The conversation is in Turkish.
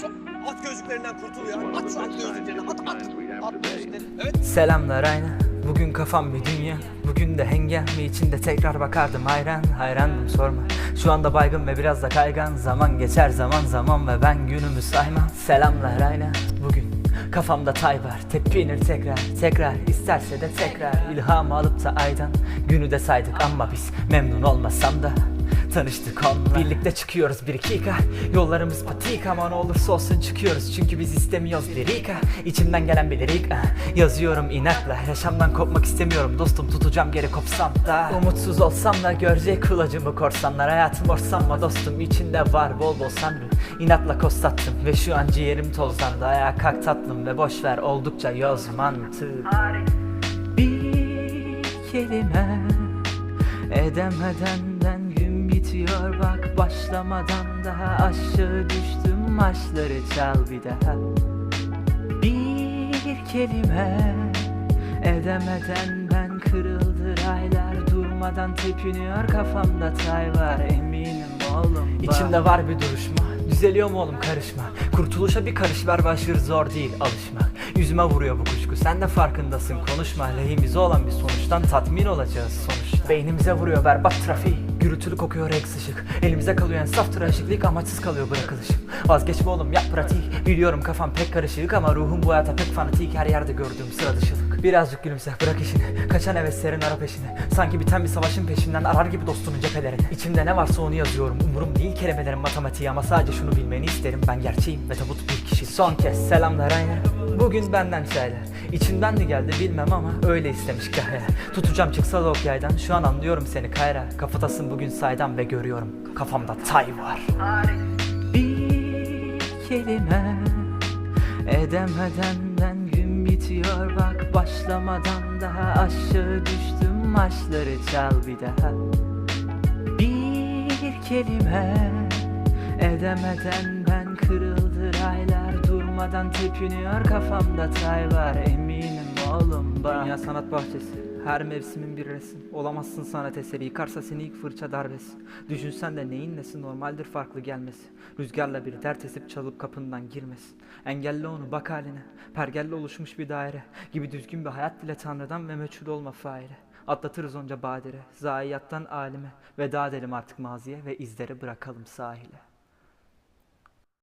şu at gözlüklerinden kurtul ya. At şu at gözlüklerini at at. At gözlüklerini. Evet. Selamlar ayna Bugün kafam bir dünya. Bugün de hengame içinde tekrar bakardım. Hayran Hayrandım sorma. Şu anda baygın ve biraz da kaygan. Zaman geçer zaman zaman ve ben günümü saymam. Selamlar ayna Bugün kafamda tay var. Tepinir tekrar tekrar. İsterse de tekrar. İlham alıp da aydan. Günü de saydık ama biz memnun olmasam da Tanıştık. Onunla Birlikte çıkıyoruz bir dakika Yollarımız patik ama ne olursa olsun çıkıyoruz. Çünkü biz istemiyoruz lirika İçimden gelen bir lirik. Ah. Yazıyorum inatla. Yaşamdan kopmak istemiyorum. Dostum Tutacağım geri kopsam da. Umutsuz olsam da görecek kulacımı korsanlar. Hayatım orsanma dostum içinde var bol bol sanrı İnatla kostattım ve şu an ciğerim tozlandı. Ayağa kalk tatlım ve boş ver. Oldukça yoz mantık Bir kelime Edemedenden gün bitiyor bak başlamadan daha aşağı düştüm. Maçları çal bir daha. Bir kelime edemeden ben kırıldı. Raylar durmadan tepiniyor. Kafamda tay var. Eminim oğlum bak. İçimde var bir duruşma. Düzeliyor mu oğlum karışma? Kurtuluşa bir karış ver başır zor değil alışmak. Yüzüme vuruyor bu kuşku. Sen de farkındasın. Konuşma. Lehimize olan bir sonuçtan tatmin olacağız sonuçta. Beynimize vuruyor berbat trafiği Gürültülü kokuyor eksi ışık. Elimize kalıyor en saf trajiklik amaçsız kalıyor bırakılışım Vazgeçme oğlum yap pratik Biliyorum kafam pek karışık ama ruhum bu hayata pek fanatik. Her yerde gördüğüm sıra dışılık. Birazcık gülümse bırak işini. Kaçan heveslerin ara peşini. Sanki biten bir savaşın peşinden arar gibi dostunun cephelerini. İçimde ne varsa onu yazıyorum. Umurum değil kelimelerin matematiği ama sadece şunu bilmeni isterim. Ben gerçeğim ve tabut bir kişi. Son kez selamlar aynen Bugün benden şeyler İçimden mi geldi bilmem ama öyle istemiş kahya. Tutacağım çıksa da ok yaydan. Şu an anlıyorum seni kayra. Kafatasın bugün saydam ve görüyorum. Kafamda tay var. Bir kelime Edemedenden gün bitiyor. Bak Başlamadan daha aşağı düştüm. Maçları çal bir daha. Bir kelime Edemeden ben raylar Durmadan tepiniyor kafamda tay var Eminim oğlum bak. Dünya sanat bahçesi. Her mevsimin bir resim. Olamazsın sanat eseri Yıkarsa seni ilk fırça darbesi. Düşünsen de neyin nesi normaldir farklı gelmesi. Rüzgarla bir dert esip çalıp kapından girmesin. Engelle onu bak haline. Pergelle oluşmuş bir daire. Gibi düzgün bir hayat dile tanrıdan ve meçhul olma faile Atlatırız onca badire Zayiattan alime. Veda edelim artık maziye Ve izleri bırakalım sahile